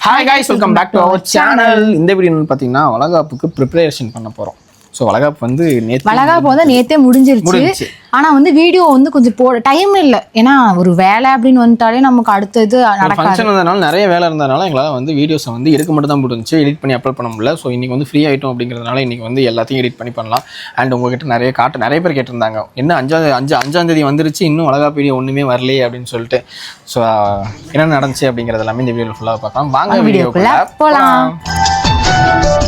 Hi guys welcome back to our channel இந்த video பார்த்தீங்கன்னா வளகாப்புக்கு ப்ரிப்பரேஷன் பண்ண போகிறோம் ஸோ வளகாப்பு வந்து நேற்று வளகாப்பு வந்து நேத்தே முடிஞ்சிருச்சு. முடிஞ்சிருச்சு. ஆனா வந்து வீடியோ வந்து கொஞ்சம் போட டைம் இல்ல. ஏன்னா ஒரு வேலை அப்படின்னு வந்துட்டாலே நமக்கு அடுத்தது ஃபங்க்ஷன் இருந்ததுனால நிறைய வேலை இருந்ததுனால எங்களால் வந்து வீடியோஸை வந்து எடுக்க மட்டும் தான் முடிஞ்சுச்சு. எடிட் பண்ணி அப்லோட் பண்ண முடியல. ஸோ இன்னைக்கு வந்து ஃப்ரீ ஆகிட்டோம் அப்படிங்கிறதுனால இன்னைக்கு வந்து எல்லாத்தையும் எடிட் பண்ணி பண்ணலாம். அண்ட் உங்ககிட்ட நிறைய காட்டு நிறைய பேர் கேட்டிருந்தாங்க. என்ன அஞ்சாவது அஞ்சு அஞ்சாம் தேதி வந்துருச்சு இன்னும் வளகாப்பு வீடியோ ஒன்றுமே வரலையே அப்படின்னு சொல்லிட்டு. ஸோ என்ன நடந்துச்சு அப்படிங்கிறது எல்லாமே இந்த வீடியோ ஃபுல்லாக பார்க்கலாம். வாங்க வீடியோக்குள்ள போலாம். போகலாம்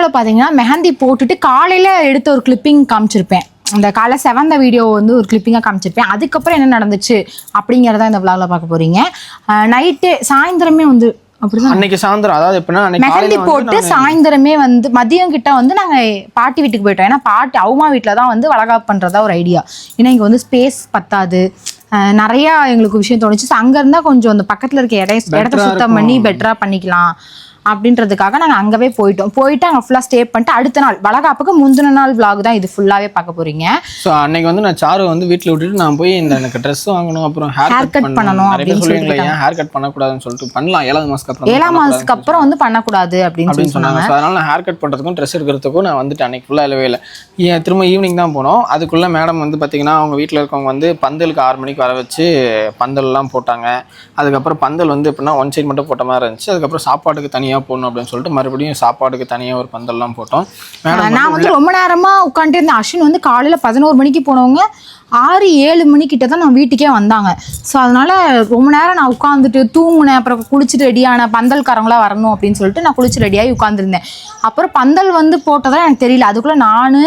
போன வீடியோல பாத்தீங்கன்னா மெஹந்தி போட்டுட்டு காலையில எடுத்த ஒரு கிளிப்பிங் காமிச்சிருப்பேன். அந்த காலை செவந்த வீடியோ வந்து ஒரு கிளிப்பிங்காக காமிச்சிருப்பேன். அதுக்கப்புறம் என்ன நடந்துச்சு அப்படிங்கிறத இந்த vlogல பார்க்க போறீங்க. நைட்டு சாயந்தரமே வந்து அப்படிதான். அன்னைக்கு சாயந்தரம் அதாவது எப்படின்னா அன்னைக்கு மெஹந்தி போட்டு சாயந்தரமே வந்து மதியம் கிட்ட வந்து நாங்க பாட்டி வீட்டுக்கு போயிட்டோம். ஏன்னா பாட்டி அவுமா வீட்டில் தான் வந்து வளகாப்பு பண்றதா ஒரு ஐடியா ஏன்னா இங்க வந்து ஸ்பேஸ் பத்தாது. நிறைய எங்களுக்கு விஷயம் தோணுச்சு. அங்க இருந்தா கொஞ்சம் அந்த பக்கத்துல இருக்க இடைய இடத்த சுத்தம் பண்ணி பெட்டரா பண்ணிக்கலாம். அப்படின்றதுக்காக நாங்க அங்கவே போயிட்டோம். போயிட்டு அங்க ஃபுல்லா ஸ்டே பண்ணிட்டு அடுத்த நாள் வளகாப்புக்கு முந்தின நாள் vlog தான் இது ஃபுல்லாவே பார்க்க போறீங்க. ஸோ அன்னைக்கு வந்து நான் சாரு வந்து வீட்டில் விட்டுட்டு நான் போய் இந்த எனக்கு ட்ரெஸ் வாங்கணும் அப்புறம் ஹேர் கட் பண்ணணும். அப்படின்னு சொல்லுவீங்களா ஏன் ஹேர் கட் பண்ணக்கூடாதுன்னு சொல்லிட்டு பண்ணலாம். ஏழாவது மாசத்துக்கு அப்புறம் ஏழாம் மாதத்துக்கு அப்புறம் வந்து பண்ணக்கூடாது அப்படின்னு சொல்லி சொன்னாங்க. ஸோ அதனால நான் ஹேர் கட் பண்ணுறதுக்கும் ட்ரெஸ் எடுக்கிறதுக்கும் நான் வந்துட்டு அன்னைக்கு ஃபுல்லாக இல்லவே இல்லை. திரும்ப ஈவினிங் தான் போனோம். அதுக்குள்ளே மேடம் வந்து பார்த்தீங்கன்னா அவங்க வீட்டில் இருக்கவங்க வந்து பந்தலுக்கு ஆறு மணிக்கு வர வச்சு பந்தல்லாம் போட்டாங்க. அதுக்கப்புறம் பந்தல் வந்து எப்படின்னா ஒன் சைடு மட்டும் போட்ட மாதிரி இருந்துச்சு. அதுக்கப்புறம் சாப்பாட்டுக்கு தனியாக போடணும் அப்படின்னு சொல்லிட்டு மறுபடியும் சாப்பாட்டுக்கு தனியாக ஒரு பந்தல்லாம் போட்டோம். மேடம் நான் வந்து ரொம்ப நேரமா உட்காந்துட்டு இருந்தேன் அஸ்வின் வந்து காலையில பதினோரு மணிக்கு போனவங்க ஆறு ஏழு மணிக்கிட்ட தான் நான் வீட்டுக்கே வந்தாங்க. ஸோ அதனால ரொம்ப நேரம் நான் உட்காந்துட்டு தூங்குனேன். அப்புறம் குளிச்சுட்டு ரெடியான பந்தல்காரங்களா வரணும் அப்படின்னு சொல்லிட்டு நான் குளிச்சு ரெடியாகி உட்காந்துருந்தேன் அப்புறம் பந்தல் வந்து போட்டதா எனக்கு தெரியல. அதுக்குள்ள நான்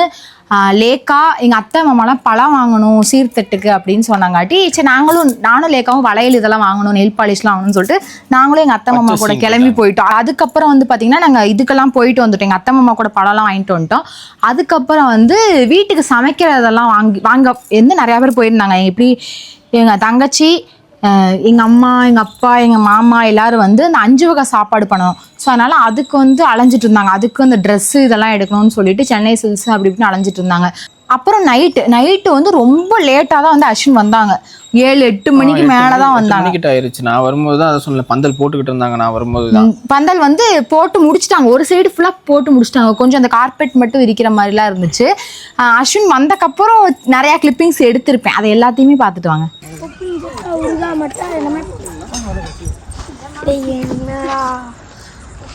லேக்கா எங்கள் அத்தை மாமாலாம் பழம் வாங்கணும் சீர்தட்டுக்கு அப்படின்னு சொன்னாங்காட்டி சரி நாங்களும் நானும் லேக்காவும் வளையல் இதெல்லாம் வாங்கணும் நெல் பாலிஷ்லாம் வாங்கணும்னு சொல்லிட்டு நாங்களும் எங்கள் அத்தை மாமா கூட கிளம்பி போயிட்டோம். அதுக்கப்புறம் வந்து பார்த்தீங்கன்னா நாங்கள் இதுக்கெல்லாம் போயிட்டு வந்துட்டோம். எங்கள் அத்தை மாமா கூட பழம்லாம் வாங்கிட்டு வந்துட்டோம். அதுக்கப்புறம் வந்து வீட்டுக்கு சமைக்கிறதெல்லாம் வாங்கி வாங்க வந்து நிறையா பேர் போயிருந்தாங்க. எப்படி எங்கள் தங்கச்சி அஹ் எங்க அம்மா எங்க அப்பா எங்க மாமா எல்லாரும் வந்து அந்த அஞ்சு வகை சாப்பாடு பண்ணணும். ஸோ அதனால அதுக்கு வந்து அலைஞ்சிட்டு இருந்தாங்க. அதுக்கு அந்த ட்ரெஸ்ஸு இதெல்லாம் எடுக்கணும்னு சொல்லிட்டு சென்னை சில்ஸ் அப்படி இப்படின்னு அலைஞ்சிட்டு இருந்தாங்க. அப்புறம் நைட்டு நைட்டு வந்து ரொம்ப லேட்டாக தான் வந்து அஸ்வின் வந்தாங்க. ஏழு எட்டு மணிக்கு மேலே தான் வந்தாங்க. மணிக்கிட்ட ஆயிருச்சு. நான் வரும்போது தான் அதை சொன்னேன். பந்தல் போட்டுக்கிட்டு இருந்தாங்க நான் வரும்போது தான். பந்தல் வந்து போட்டு முடிச்சிட்டாங்க. ஒரு சைடு ஃபுல்லாக போட்டு முடிச்சிட்டாங்க. கொஞ்சம் அந்த கார்பெட் மட்டும் விரிக்கிற மாதிரிலாம் இருந்துச்சு. அஸ்வின் வந்தக்கப்புறம் நிறையா கிளிப்பிங்ஸ் எடுத்திருப்பேன். அதை எல்லாத்தையுமே பார்த்துட்டு வாங்க.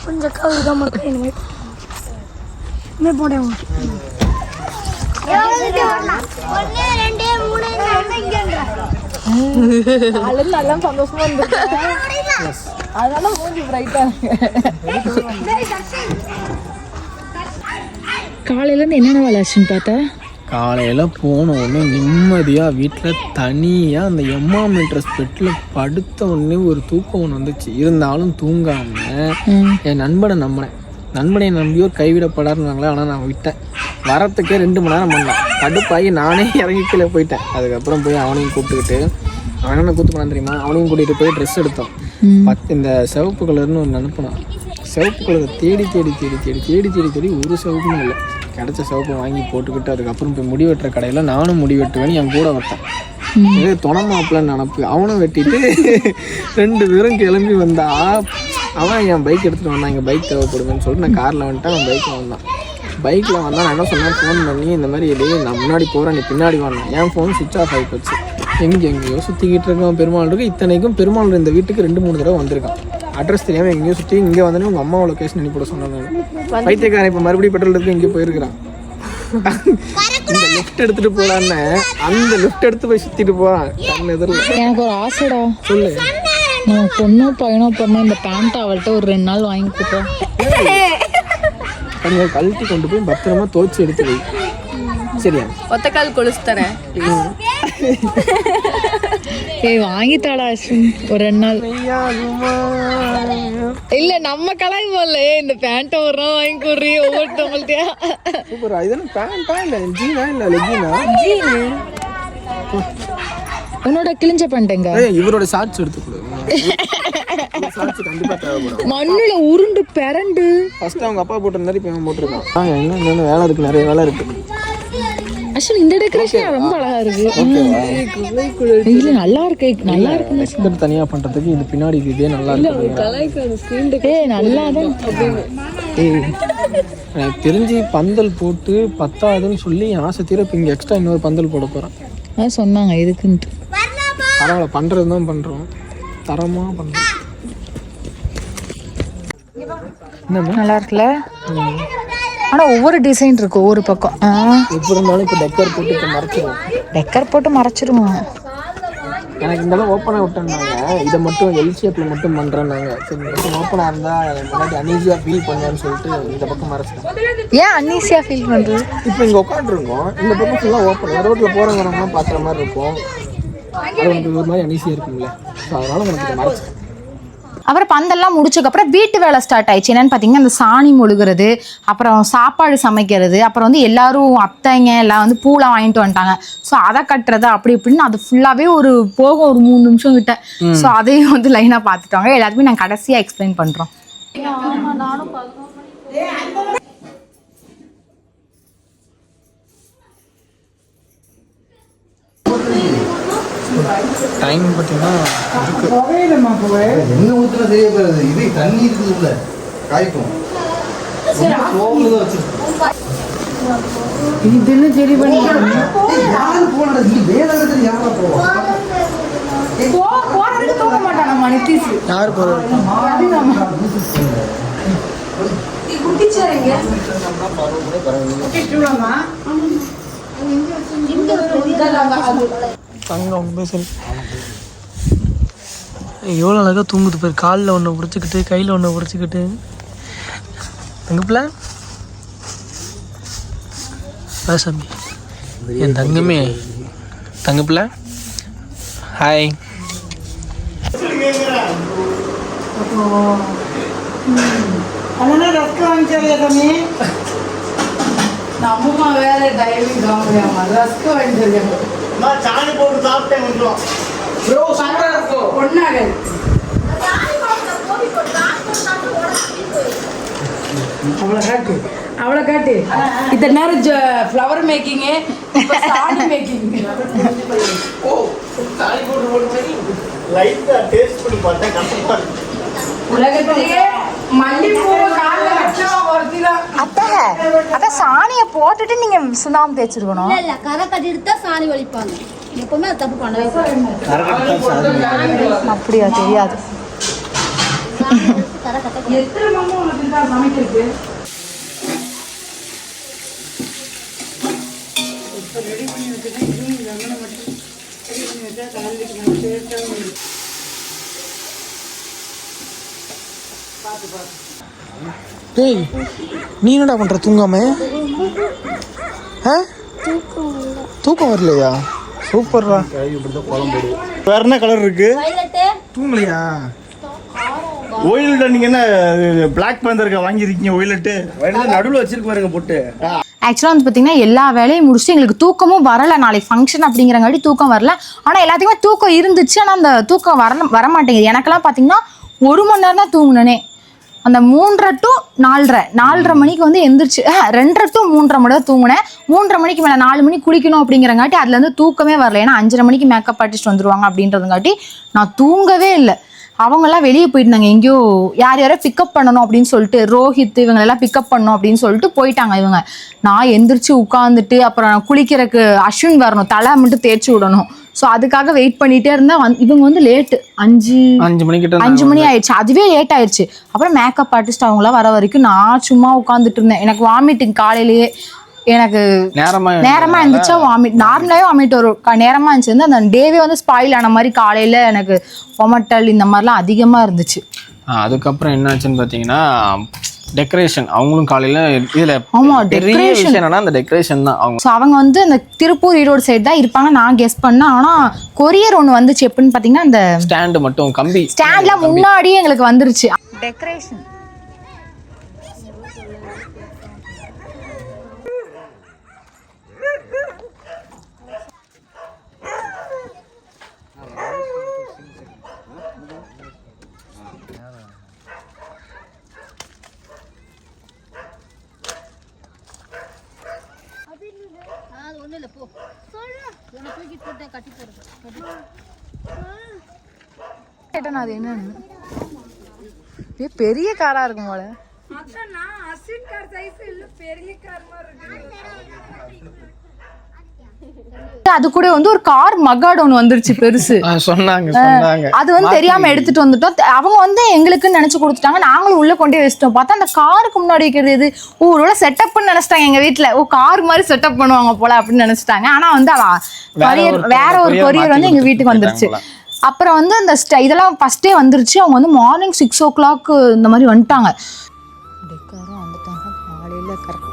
கொஞ்சம் மட்டும் இனிமே அதெல்லாம் சந்தோஷமா அதனால மூஞ்சி பிரைட்டா காலையில இருந்து என்னென்ன வேலை அஸ்வின் பார்த்தா? காலையில் போன உடனே நிம்மதியாக வீட்டில் தனியாக அந்த எம்மா மெட்ரஸ் பெட்டில் படுத்த உடனே ஒரு தூக்கம் ஒன்று வந்துச்சு. இருந்தாலும் தூங்காமல் என் நண்பனை நம்பினேன். நண்பனை நம்பியோர் கைவிடப்படாருனாங்களே ஆனால் நான் விட்டேன். வரத்துக்கே ரெண்டு மணி நேரம் பண்ணேன். கடுப்பாகி நானே இறங்கி கீழே போயிட்டேன். அதுக்கப்புறம் போய் அவனையும் கூப்பிட்டுக்கிட்டு அவன் என்ன கூத்து பண்ணான் தெரியுமா? அவனையும் கூட்டிகிட்டு போய் ட்ரெஸ் எடுத்தோம். பத்து இந்த சிவப்பு கலர்னு ஒன்று அனுப்பினான் சிவப்பு கலரை தேடி தேடி தேடி தேடி தேடி தேடி தேடி ஒரு சிவப்புமே இல்லை. கிடைச்ச சிவப்பை வாங்கி போட்டுக்கிட்டு அதுக்கப்புறம் போய் முடி வெட்டுற கடையில் நானும் முடி வெட்டுவேன் என் கூட வெட்டேன் இதே துணை மாப்பிள்ளன்னு நினப்பு. அவனும் வெட்டிட்டு ரெண்டு பேரும் கிளம்பி வந்தா அவன் என் பைக் எடுத்துகிட்டு வந்தான். எங்கள் பைக் தேவைப்படுதுன்னு சொல்லிட்டு நான் காரில் வந்துட்டேன். அவன் பைக்கில் வந்தான். பைக்கில் வந்தான் நான் என்ன சொன்னேன்? ஃபோன் பண்ணி இந்த மாதிரி இல்லையே நான் முன்னாடி போகிறேன் நீ பின்னாடி வந்தான் என் ஃபோன் சுவிச் ஆஃப் ஆகி போச்சு. எங்கே எங்கேயோ சுற்றிக்கிட்டு இருக்கான் பெருமாள் இருக்கு. இத்தனைக்கும் பெருமாள் இந்த வீட்டுக்கு ரெண்டு மூணு தடவை வந்திருக்கான். அட்ரஸ் தெரியாமல் எங்கேயோ சுற்றி இங்கே வந்தோடனே உங்கள் அம்மாவை லொக்கேஷன் அனுப்பி விட சொன்னாங்க. பைத்தியக்காரன் இப்போ மறுபடியும் பெட்ரோல் எடுத்து இங்கே போயிருக்கிறான். இந்த லிஃப்ட் எடுத்துட்டு போலான்னு அந்த லிஃப்ட் எடுத்து போய் சுத்திட்டு போறான் கண் எதிரில். எனக்கு ஒரு ஆசைடா. சொல்லு. நான் பொண்ணோ பையனோ பண்ண இந்த பேண்ட் அவள்கிட்ட ஒரு ரெண்டு நாள் வாங்கி கொடுப்பேன் கொஞ்சம் கழட்டி கொண்டு போய் பத்திரமா துவைச்சு எடுத்து வை. சரியா? ஒத்தக்கால் கொலுசு தரேன் ஏய் வாங்கி தாடா அஸ்வின் ஒரு ரெண்டு நாள். இல்ல நம்ம கலாய் போடல இந்த பேண்ட்டை ஒரு நாள் வாங்கி கொடுறீ ஒவ்வொருத்தவங்கள்ட்டயா சூப்பர். இது என்ன பேண்டா இல்லை ஜீனா இல்லை லெக்கினா உன்னோட கிழிஞ்ச பண்ணிட்டேங்க இவரோட ஷார்ட்ஸ் கண்டிப்பா தேவைப்படும் மண்ணுல உருண்டு பிறண்டு. ஃபர்ஸ்ட் அவங்க அப்பா போட்டிருந்தாரு இப்போ இவன் போட்டிருக்கான். என்ன வேலை இருக்கு? நிறைய வேலை இருக்கு. ஆக்சுவலி இந்த டெக்கரேஷன் ரொம்ப அழகா இருக்கு. இல்ல நல்லா இருக்கு. நல்லா இருக்கு எக்ஸ்பெக்ட் தனியா பண்றதுக்கு இது பின்னாடி இது நல்லா இருக்கு. ஏய் நல்லா தான் எனக்கு தெரிஞ்சு பந்தல் போட்டு பத்தாதுன்னு சொல்லி ஆசை தீர இப்போ இங்கே எக்ஸ்ட்ரா இன்னொரு பந்தல் போட போகிறேன் சொன்னாங்க எதுக்குன்ட்டு. பரவாயில்ல பண்ணுறது தான் பண்ணுறோம் தரமாக பண்ணுறோம் நல்லா இருக்குல்ல ஆனா ஒவ்வொரு டிசைன் இருக்கு ஒவ்வொரு பக்கம். எப்படி இருந்தாலும் இப்போ டெக்கர் போட்டு இப்போ மறைச்சிரும் டெக்கர் போட்டு மறைச்சிருவோம். எனக்கு இந்த அளவு ஓப்பனாக விட்டேன்னாங்க. இதை மட்டும் எல் ஷேப்பில் மட்டும் பண்ணுறேன்னாங்க சரி மட்டும் ஓப்பனாக இருந்தால் எனக்கு முன்னாடி அனீஸியாக ஃபீல் பண்ணுவேன்னு சொல்லிட்டு இந்த பக்கம் மறைச்சிட்டேன். ஏன் அன்னீசியா ஃபீல் பண்றது? இப்போ இங்கே உட்காந்துருக்கோம் இந்த பக்கம் ஃபுல்லாக ஓப்பன் ரோட்டில் போகிறவங்க பார்க்குற மாதிரி இருக்கும். அது உனக்கு ஒரு மாதிரி அனீஸியாக இருக்கும்ல. ஸோ அதனால உனக்கு இதை மறைச்சிட்டேன். அப்புறம் பந்தெல்லாம் முடிச்சதுக்கப்புறம் வீட்டு வேலை ஸ்டார்ட் ஆயிடுச்சு. என்னன்னு பார்த்தீங்கன்னா அந்த சாணி மொழுகிறது அப்புறம் சாப்பாடு சமைக்கிறது அப்புறம் வந்து எல்லாரும் அத்தைங்க எல்லாம் வந்து பூலாம் வாங்கிட்டு வந்துட்டாங்க. ஸோ அதை கட்டுறது அப்படி இப்படின்னு அது ஃபுல்லாகவே ஒரு போகும் ஒரு மூணு நிமிஷம் கிட்ட. ஸோ அதையும் வந்து லைனாக பார்த்துட்டாங்க. எல்லாத்துக்குமே நான் கடைசியாக எக்ஸ்பிளைன் பண்ணுறோம் டைம் பார்த்தீங்கன்னா என்ன ஊத்துனா சரியா போயிருது இது தண்ணி இருக்குது உள்ள. காய்க்கும். சோம்பு தான் வச்சிருக்கோம். யாரு போனடா? நீ வேலை இடத்துல யாரா போவா? யார் போகிறது தங்கம் பேசல் எவ்வளோ அழகாக தூங்குது பேர். காலில் ஒன்று பிடிச்சிக்கிட்டு கையில் ஒன்று பிடிச்சிக்கிட்டு தங்கப்பில் சாமி. என் தங்கமே. தங்கப்பில் ஹாய் நம்ம வேற டைவிங் காமியாமா ரஸ்க் வாங்கிட்டு சாணி போட்டு சாப்பிட்டேன் கொஞ்சம். பொண்ணாக அவ்வளோ காட்டு. இத்தனை நேரம் ஃப்ளவர் மேக்கிங்கு சாணி மேக்கிங் லைட்டா டேஸ்ட் பண்ணி பார்த்தேன் கஷ்டமா இருக்கு. உலகத்திலேயே வச்சா அத்தை அத்தை சாணியை போட்டுட்டு நீங்க சுண்ணாம்பு தேய்ச்சிருக்கணும். இல்ல கரை கட்டிட்டு தான் சாணி வலிப்பாங்க. எப்பவுமே அது தப்பு பண்ணவே அப்படியா தெரியாது. கரை கட்ட எத்தனை மாமா உனக்கு இருக்கா சமைக்கிறது டேய் நீ என்னடா பண்ற? தூங்காம ஆ? தூக்கம் வரலையா? சூப்பர்ரா. வேற என்ன கலர் இருக்கு? தூங்கலையா? ஒயிலட் நீங்க என்ன பிளாக் பேந்தர்க்க வாங்கியிருக்கீங்க ஒயிலட்டு நடுவில் வச்சிருக்கு பாருங்க பொட்டு. ஆக்சுவலாக வந்து பார்த்தீங்கன்னா எல்லா வேலையும் முடிச்சுட்டு எங்களுக்கு தூக்கமும் வரல. நாளைக்கு ஃபங்க்ஷன் அப்படிங்கிறங்காட்டி தூக்கம் வரல. ஆனால் எல்லாத்துக்குமே தூக்கம் இருந்துச்சு ஆனால் அந்த தூக்கம் வர வர மாட்டேங்குது எனக்கெல்லாம் பார்த்தீங்கன்னா ஒரு மணி நேரம் தான் தூங்குனனே. அந்த மூன்றரை டு நாலரை. நாலரை மணிக்கு வந்து எந்திரிச்சு ரெண்டரை டு மூன்றரை மணி தான் தூங்கினேன். மூன்றரை மணிக்கு மேலே நாலு மணிக்கு குளிக்கணும் அப்படிங்கிறங்காட்டி அதுலேருந்து தூக்கமே வரல. ஏன்னா அஞ்சரை மணிக்கு மேக்கப் ஆர்டிஸ்ட் வந்துருவாங்க அப்படின்றதுங்காட்டி நான் தூங்கவே இல்லை. அவங்கெல்லாம் வெளியே போயிருந்தாங்க எங்கேயோ யார் யாரோ பிக்கப் பண்ணணும் அப்படின்னு சொல்லிட்டு ரோஹித் இவங்களெல்லாம் பிக்கப் பண்ணணும் அப்படின்னு சொல்லிட்டு போயிட்டாங்க இவங்க. நான் எந்திரிச்சு உட்காந்துட்டு அப்புறம் நான் குளிக்கிறதுக்கு அஸ்வின் வரணும். தலை மட்டும் தேய்ச்சி விடணும். ஸோ அதுக்காக வெயிட் பண்ணிட்டே இருந்தா இவங்க வந்து லேட்டு அஞ்சு அஞ்சு மணிக்கிட்ட அஞ்சு மணி ஆயிடுச்சு. அதுவே லேட் ஆயிடுச்சு. அப்புறம் மேக்கப் ஆர்டிஸ்ட் அவங்களாம் வர வரைக்கும் நான் சும்மா உட்காந்துட்டு இருந்தேன். எனக்கு வாமிட்டிங் காலையிலேயே எனக்கு நேரமா நேரமா இருந்துச்சா வாமிட் நார்மலாவே வாமிட் வரும். நேரமா இருந்துச்சு அந்த டேவே வந்து ஸ்பாயில் ஆன மாதிரி காலையில எனக்கு ஒமட்டல் இந்த மாதிரிலாம் அதிகமா இருந்துச்சு. அதுக்கப்புறம் என்னாச்சுன்னு பார்த்தீங்கன்னா டெக்கரேஷன் அவங்களும் காலையில இதுல ஆமா. விஷயம் என்னன்னா அந்த டெக்கரேஷன் தான். அவங்க ஸோ அவங்க வந்து அந்த திருப்பூர் ஈரோடு சைடு தான் இருப்பாங்க நான் கெஸ் பண்ணேன். ஆனா கொரியர் ஒன்று வந்துச்சு எப்படின்னு பார்த்தீங்கன்னா அந்த ஸ்டாண்டு மட்டும் கம்பி. ஸ்டாண்ட்ல முன்னாடியே எங்களுக்கு வந்துருச்சு. டெக்கரேஷன் ஒன்றும் இல்லை போ உன்னை தூக்கி போட்டு கட்டி போடுறேன். அது என்னன்னு. ஏ பெரிய காரா இருக்கும் போல. அக்கா நான் அஸ்வின் கார் சைஸ் இல்ல பெரிய கார் மாதிரி இருக்கு அது கூட வந்து ஒரு கார் மகாட் ஒன்று வந்துருச்சு பெருசு. சொன்னாங்க சொன்னாங்க. அது வந்து தெரியாம எடுத்துட்டு வந்துட்டோம். அவங்க வந்து எங்களுக்குன்னு நினைச்சு கொடுத்துட்டாங்க. நாங்களும் உள்ள கொண்டே வச்சிட்டோம். பார்த்தா அந்த காருக்கு முன்னாடி வைக்கிறது எது? ஓ ஒருவேளை செட்டப் நினைச்சிட்டாங்க எங்க வீட்ல. ஓ கார் மாதிரி செட்டப் பண்ணுவாங்க போல அப்படின்னு நினைச்சிட்டாங்க. ஆனா வந்து அவ கொரியர் வேற ஒரு கொரியர் வந்து எங்க வீட்டுக்கு வந்துருச்சு? அப்புறம் வந்து அந்த ஸ்ட- இதெல்லாம் ஃபர்ஸ்டே வந்துருச்சு. அவங்க வந்து மார்னிங் சிக்ஸ் ஓ கிளாக் இந்த மாதிரி வந்துட்டாங்க. வந்துட்டாங்க. காலையில கரெக்டாக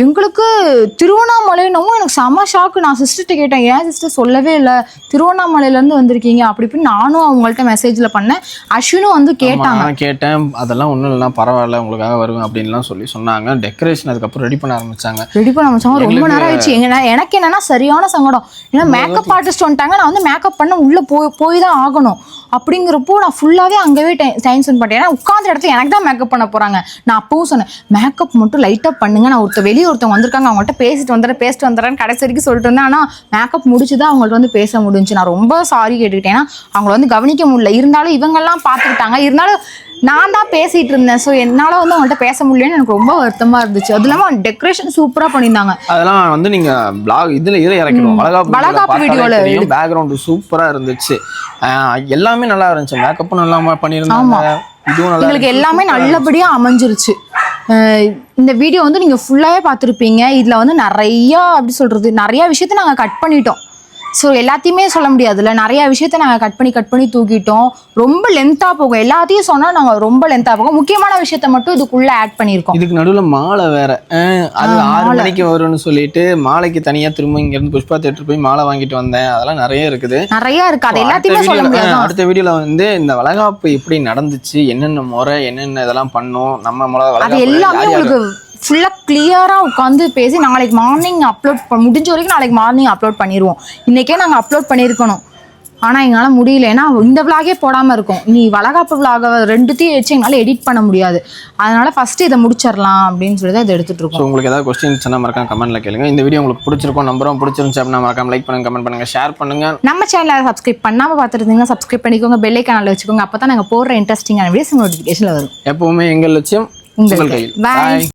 எங்களுக்கு திருவண்ணாமலைனவும் எனக்கு செம ஷாக்கு நான் சிஸ்டர்கிட்ட கேட்டேன் ஏன் சிஸ்டர் சொல்லவே இல்லை? திருவண்ணாமலையிலேருந்து வந்திருக்கீங்க? அப்படி இப்படி நானும் அவங்கள்ட்ட மெசேஜில் பண்ணேன். அஸ்வினும் வந்து கேட்டாங்க. நான் கேட்டேன் அதெல்லாம் ஒன்றும் இல்லைனா பரவாயில்ல உங்களுக்காக வருவேன் அப்படின்லாம் சொல்லி சொன்னாங்க. டெக்கரேஷன் அதுக்கப்புறம் ரெடி பண்ண ஆரம்பிச்சாங்க. ரெடி பண்ண ஆரம்பிச்சாங்க. ரொம்ப நேரம் ஆயிடுச்சு. எங்க எனக்கு என்னன்னா சரியான சங்கடம். ஏன்னா மேக்கப் ஆர்டிஸ்ட் வந்துட்டாங்க. நான் வந்து மேக்கப் பண்ண உள்ள போய் போய் தான் ஆகணும். அப்படிங்கிறப்போ நான் ஃபுல்லாவே அங்கவே டைம் ஸ்பெண்ட் பண்ணிட்டேன். ஏன்னா உட்கார்ந்த இடத்துல எனக்கு தான் மேக்கப் பண்ண போறாங்க. நான் அப்பவும் சொன்னேன் மேக்கப் மட்டும் லைட்டா பண்ணுங்க. நான் ஒருத்த வெளியே ஒருத்தவங்க வந்திருக்காங்க அவங்கள்ட்ட பேசிட்டு வந்துடுறேன் பேசிட்டு வந்துடுறேன் கடைசி வரைக்கும் சொல்லிட்டு இருந்தேன். ஆனா மேக்கப் முடிச்சு தான் அவங்கள்ட்ட வந்து பேச முடிஞ்சுச்சு. நான் ரொம்ப சாரி கேட்டுக்கிட்டேன். ஏன்னா அவங்கள வந்து கவனிக்க முடியல. இருந்தாலும் இவங்கெல்லாம் பார்த்துக்கிட்டாங்க. இருந்தாலும் நான் தான் பேசிட்டு இருந்தேன். ஸோ என்னால வந்து அவங்கள்ட்ட பேச முடியலன்னு எனக்கு ரொம்ப வருத்தமா இருந்துச்சு. அது இல்லாம டெக்கரேஷன் சூப்பரா பண்ணியிருந்தாங்க. அதெல்லாம் வந்து நீங்க பிளாக் இதுல இதுல இறக்கிடுவோம். வளகாப்பு தெரியும். பேக்ரவுண்ட் சூப்பரா இருந்துச்சு. எல்லாமே நல்லா இருந்துச்சு. மேக்கப்பும் நல்லா பண்ணியிருந்தாங்க. இதுவும் நல்லா. எல்லாமே நல்லபடியா அமைஞ்சிருச்சு. இந்த வீடியோ வந்து நீங்கள் ஃபுல்லாகவே பார்த்துருப்பீங்க. இதில் வந்து நிறையா அப்படி சொல்கிறது நிறையா விஷயத்த நாங்கள் கட் பண்ணிட்டோம். ஸோ எல்லாத்தையுமே சொல்ல முடியாதுல்ல. நிறைய விஷயத்த நாங்கள் கட் பண்ணி கட் பண்ணி தூக்கிட்டோம். ரொம்ப லென்த்தாக போகும். எல்லாத்தையும் சொன்னால் நாங்கள் ரொம்ப லென்த்தாக போகும். முக்கியமான விஷயத்த மட்டும் இதுக்குள்ளே ஆட் பண்ணியிருக்கோம். இதுக்கு நடுவுல மாலை வேற. அது ஆறு மணிக்கு வரும்னு சொல்லிட்டு மாலைக்கு தனியா திரும்ப இங்க இருந்து புஷ்பா தேட்டர் போய் மாலை வாங்கிட்டு வந்தேன். அதெல்லாம் நிறைய இருக்குது. நிறைய இருக்கு. அது எல்லாத்தையுமே சொல்ல முடியாது. அடுத்த வீடியோல வந்து இந்த வளகாப்பு எப்படி நடந்துச்சு என்னென்ன முறை என்னென்ன இதெல்லாம் பண்ணோம் நம்ம முறை அது எல்லாமே உங்களுக்கு ஃபுல்லாக கிளியராக உட்காந்து பேசி நாளைக்கு மார்னிங் அப்லோட் முடிஞ்ச வரைக்கும் நாளைக்கு மார்னிங் அப்லோட் பண்ணிடுவோம் இன்றைக்கே நாங்கள் அப்லோட் பண்ணியிருக்கணும் ஆனால் எங்களால் முடியல. ஏன்னா இந்த விலாகே போடாமல் இருக்கும். நீ வளகாப்பு விலாக ரெண்டுத்தையும் வச்சு எங்களால் எடிட் பண்ண முடியாது. அதனால ஃபஸ்ட்டு இதை முடிச்சிடலாம் அப்படின்னு சொல்லி தான் இதை எடுத்துகிட்டு இருக்கோம். உங்களுக்கு ஏதாவது கொஸ்டின்ஸ் சொன்னா மறக்காம கமெண்ட்ல கேளுங்க. இந்த வீடியோ உங்களுக்கு பிடிச்சிருக்கும் நம்பரும் பிடிச்சிருந்துச்சு அப்படின்னா மறக்காம லைக் பண்ணுங்க கமெண்ட் பண்ணுங்க ஷேர் பண்ணுங்க. நம்ம சேனலை சப்ஸ்கிரைப் பண்ணாமல் பார்த்துருந்தீங்கன்னா சப்ஸ்கிரைப் பண்ணிக்கோங்க பெல் ஐக்கானில் வச்சுக்கோங்க. அப்போ தான் நாங்கள் போடுற இன்ட்ரெஸ்டிங்கான வீடியோஸ் நோட்டிஃபிகேஷனில் வரும். எப்பவுமே எங்கள் லட்சியம் உங்கள் கையில். Bye.